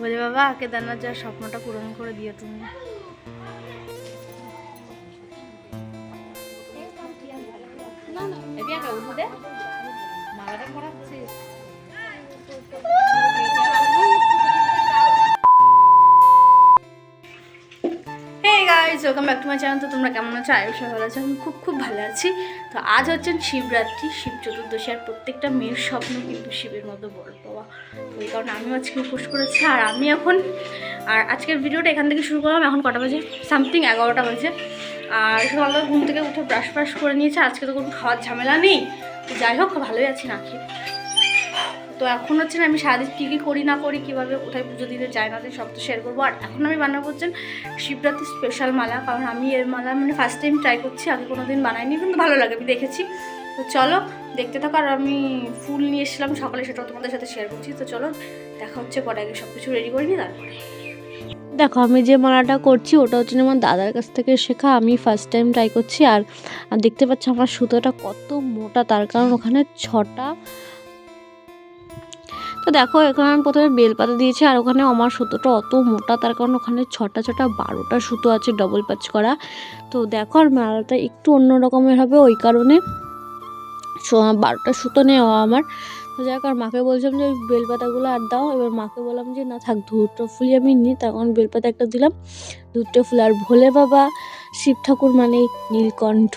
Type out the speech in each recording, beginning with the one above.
বলে বাবা কেদারনাথ যাওয়ার স্বপ্নটা পূরণ করে দিও তুমি। Hey guys welcome back to my channel তো তোমরা কেমন আছো? আয়ুষ ভালো আছো, আমি খুব খুব ভালো আছি। তো আজ হচ্ছেন শিবরাত্রি, শিব চতুর্দশী, আর প্রত্যেকটা মেয়ের স্বপ্ন কিন্তু শিবের মতো বড় পাওয়া। তো এই কারণে আমিও আজকে উপোস করেছি, আর আমি এখন আর আজকের ভিডিওটা এখান থেকে শুরু করলাম। এখন কটা বাজে? সামথিং এগারোটা বাজে। আর সকালবেলা ঘুম থেকে উঠে ব্রাশ ফ্রাশ করে নিয়েছে। আজকে তো কোনো খাওয়ার ঝামেলা নেই। যাই হোক, ভালোই আছি না খেয়ে তো এখন হচ্ছে না, আমি সারাদিন কী কী করি না করি, কীভাবে কোথায় পুজো দিতে যাই না সব তো শেয়ার করব। আর এখন আমি বানাবো হচ্ছেন শিবরাত্রি স্পেশাল মালা, কারণ আমি এর মালা মানে ফার্স্ট টাইম ট্রাই করছি আগে কোনো দিন বানাইনি, কিন্তু ভালো লাগে, আমি দেখেছি। তো চলো, দেখতে থাকো, আর আমি ফুল নিয়ে এসেছিলাম সকালে, সেটাও তোমাদের সাথে শেয়ার করছি। তো চলো, দেখা হচ্ছে পরে, আগে সব কিছু রেডি করে নিই তারপরে। দেখো, আমি যে মালাটা করছি, ওটা হচ্ছে আমার দাদার কাছ থেকে শেখা, আমি ফার্স্ট টাইম ট্রাই করছি। আর দেখতে পাচ্ছি আমার সুতোটা কত মোটা, তার কারণ ওখানে ছটা তো দেখো, এখানে আমি প্রথমে বেলপাতা দিয়েছি, আর ওখানে আমার সুতোটা অত মোটা, তার কারণ ওখানে ছটা ছটা বারোটা সুতো আছে ডবল পাঁচ করা। তো দেখো, আর মালাটা একটু অন্য রকমের হবে, ওই কারণে বারোটা সুতো নেওয়া আমার। যাই আর মাকে বলছিলাম যে বেলপাতাগুলো আর দাও। এবার মাকে বললাম যে, না থাক ধূপটা ফুলি আমি নিই। তখন বেলপাতা একটা দিলাম ধূপটা ফুল। আর ভোলে বাবা, শিব ঠাকুর মানে নীলকণ্ঠ,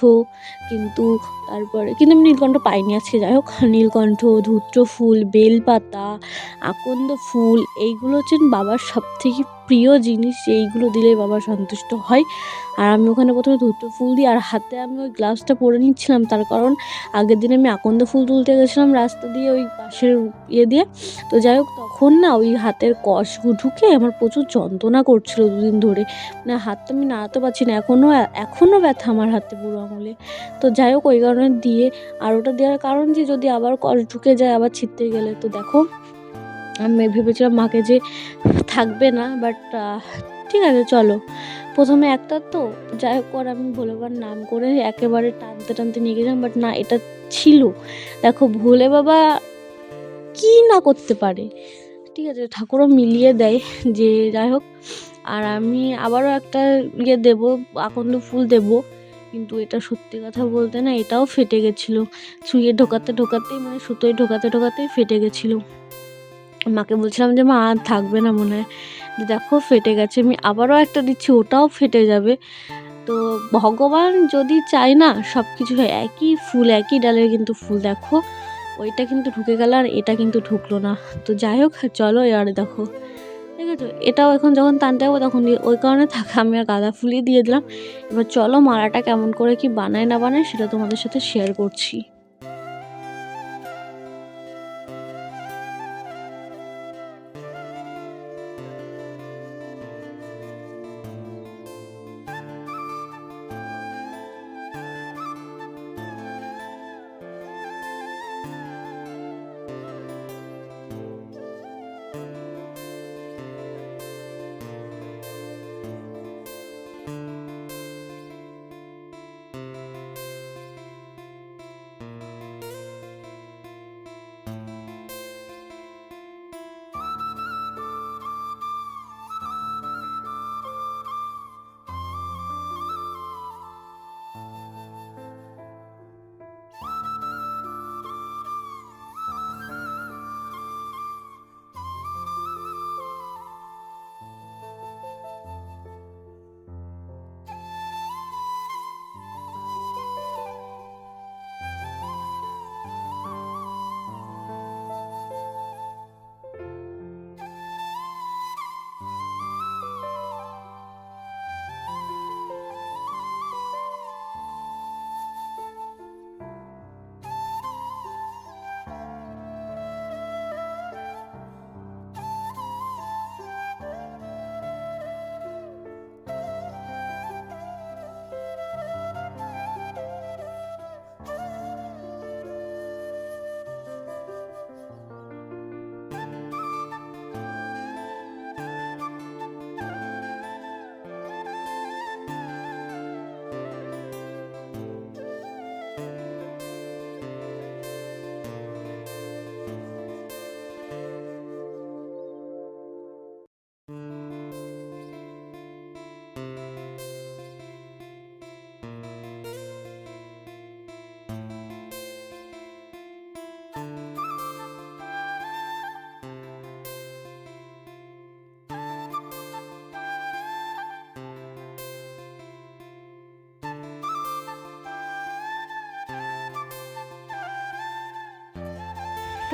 কিন্তু তারপরে, কিন্তু আমি নীলকণ্ঠ পাইনি আজকে, যাই হোক। নীলকণ্ঠ, ধূত্র ফুল, বেলপাতা, আকন্দ ফুল, এইগুলো হচ্ছেন বাবার সব থেকে প্রিয় জিনিস এইগুলো দিলে বাবা সন্তুষ্ট হয়। আর আমি ওখানে প্রথমে ধুতো ফুল দিই, আর হাতে আমি ওই গ্লাভসটা পরে নিচ্ছিলাম। তার কারণ আগের দিন আমি আকন্দ ফুল তুলতে গেছিলাম রাস্তা দিয়ে ওই পাশের ইয়ে দিয়ে। তো যাই হোক, তখন না ওই হাতের কষ ঢুকে আমার প্রচুর যন্ত্রণা করছিল দুদিন ধরে। মানে হাতটা আমি নাড়াতে পারছি না এখনও এখনও ব্যথা আমার হাতে পুরো আঙুলে। তো যাই হোক, ওই কারণে দিয়ে, আর ওটা দেওয়ার কারণ যে যদি আবার কষ ঢুকে যায়, আবার ছিটতে গেলে, তো দেখো আমি ভেবেছিলাম মাকে যে থাকবে না বাট ঠিক আছে, চলো। প্রথমে একটা তো, যাই হোক আর আমি ভোলেবার নাম করে একেবারে টানতে টানতে নিয়ে গেছিলাম বাট না, এটা ছিল। দেখো, ভোলে বাবা কি না করতে পারে। ঠিক আছে, ঠাকুরও মিলিয়ে দেয়, যে যাই হোক। আর আমি আবারও একটা ইয়ে দেবো, আকন্দ ফুল দেবো, কিন্তু এটা সত্যি কথা বলতে না, এটাও ফেটে গেছিল। সুইয়ে ঢোকাতে ঢোকাতেই মানে সুতোয় ঢোকাতে ঢোকাতেই ফেটে গেছিল। মাকে বলছিলাম যে, মা, আর থাকবে না মনে হয়। দেখো, ফেটে গেছে। আমি আবারও একটা দিচ্ছি, ওটাও ফেটে যাবে। তো ভগবান যদি চায় না সব কিছু হয়, একই ফুল, একই ডালের কিন্তু ফুল, দেখো, ওইটা কিন্তু ঢুকে গেল আর এটা কিন্তু ঢুকলো না। তো যাই হোক, চলো এবারে দেখো। ঠিক আছে? এটাও এখন যখন টানতে যাব তখন ওই কারণে থাকা আমি আর গাঁদা ফুলই দিয়ে দিলাম। এবার চলো মালাটা কেমন করে কি বানায় না বানায়, সেটা তোমাদের সাথে শেয়ার করছি।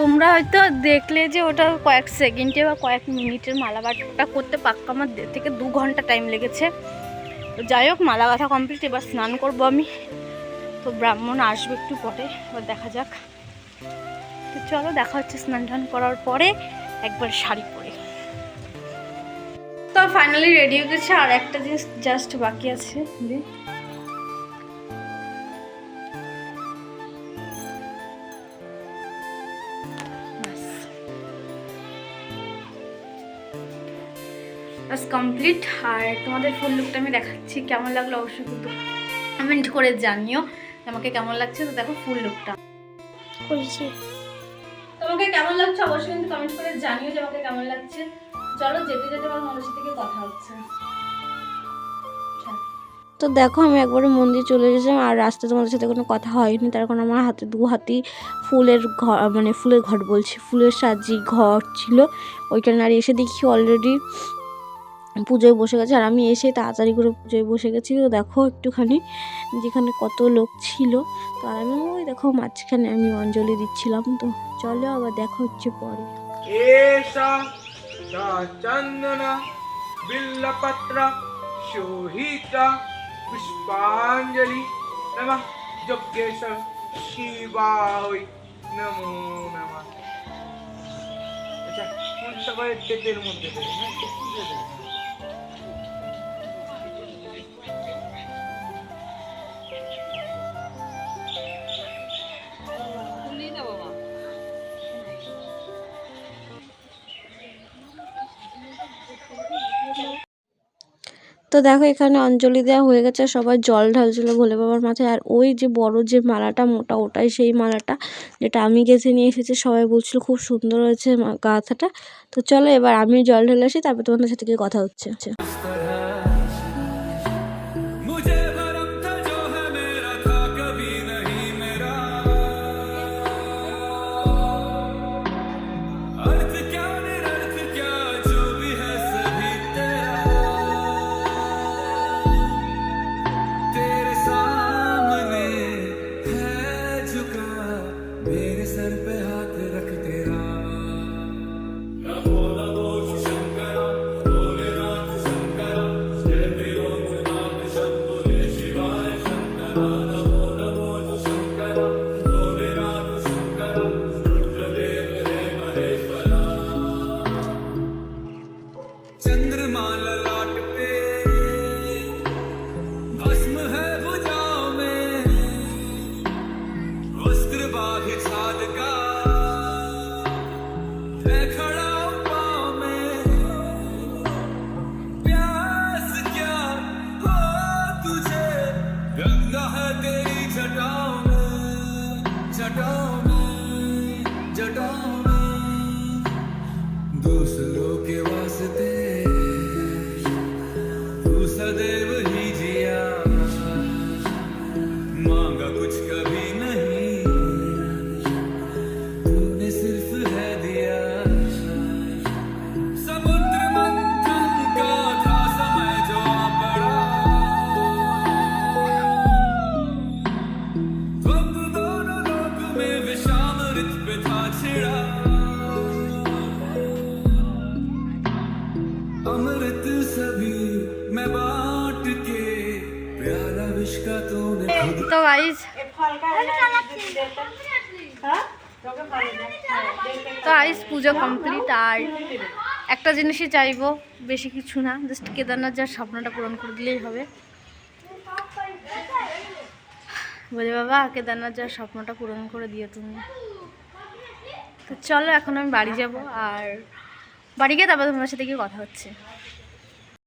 তোমরা হয়তো দেখলে যে ওটা কয়েক সেকেন্ডে বা কয়েক মিনিটের মালাবারটা করতে পাক্কা আমার থেকে দু ঘণ্টা টাইম লেগেছে। তো যাই হোক মালা গাঁথা কমপ্লিট এবার স্নান করব আমি। তো ব্রাহ্মণ আসবে একটু পরে, এবার দেখা যাক। তো চলো, দেখা হচ্ছে স্নান টান করার পরে, একবার শাড়ি পরে। তো ফাইনালি রেডি হয়ে গেছে, আর একটা জিনিস জাস্ট বাকি আছে। বাস কমপ্লিট আর তোমাদের ফুল লুকটা আমি দেখাচ্ছি কেমন লাগল অবশ্যই কিন্তু কমেন্ট করে জানিও আমাকে কেমন লাগছে। তো দেখো ফুল লুকটা করেছি তোমাকে কেমন লাগছে অবশ্যই কিন্তু কমেন্ট করে জানিও যে আমাকে কেমন লাগছে। চলো যেতে যেতে আমার মানুষের থেকে কথা হচ্ছে। তো দেখো আমি একবারে মন্দির চলে এসেছিলাম আর রাস্তায় তোমাদের সাথে কোনো কথা হয়নি। তার কারণ আমার হাতে দু হাতি ফুলের ঘর মানে ফুলের ঘর বলছি ফুলের সাজি ঘর ছিল। ওইখানে আর এসে দেখি অলরেডি পুজোয় বসে গেছে। আর আমি এসে তাড়াতাড়ি করে পুজোয় বসে গেছি। তো দেখো একটুখানি যেখানে কত লোক ছিল। তো আর আমি ওই দেখো মাঝখানে আমি অঞ্জলি দিচ্ছিলাম। তো চলো আবার দেখা হচ্ছে পরে। সবাই টেপের মধ্যে দেবে তো দেখো এখানে অঞ্জলি দেওয়া হয়ে গেছে, সবাই জল ঢালছিল ভোলে বাবার মাথায়। আর ওই যে বড় যে মালাটা, মোটা ওটাই সেই মালাটা, যেটা আমি গেছে নিয়ে এসেছি, সবাই বলছিল খুব সুন্দর হয়েছে গাঁথাটা। তো চলো এবার আমি জল ঢেলে আসি, তারপর তোমাদের সাথে কথা হচ্ছে। चंद्रमा ललाट पे। भस्म है भुजाओं में। वस्त्र बाघ छाद का। मैं खड़ा पाँव में। प्यास क्या हो तुझे? गंगा है तेरी जटाओं में। जटाओं তো গাইজ তো আইস পুজো কমপ্লিট আর একটা জিনিসই চাইব, বেশি কিছু না জাস্ট কেদারনাথ যার স্বপ্নটা পূরণ করে দিলেই হবে। বলে বাবা, কেদারনাথ যার স্বপ্নটা পূরণ করে দিও তুমি। তো চলো, এখন আমি বাড়ি যাব, আর বাড়ি গিয়ে তারপর তোমার সাথে গিয়ে কথা হচ্ছে।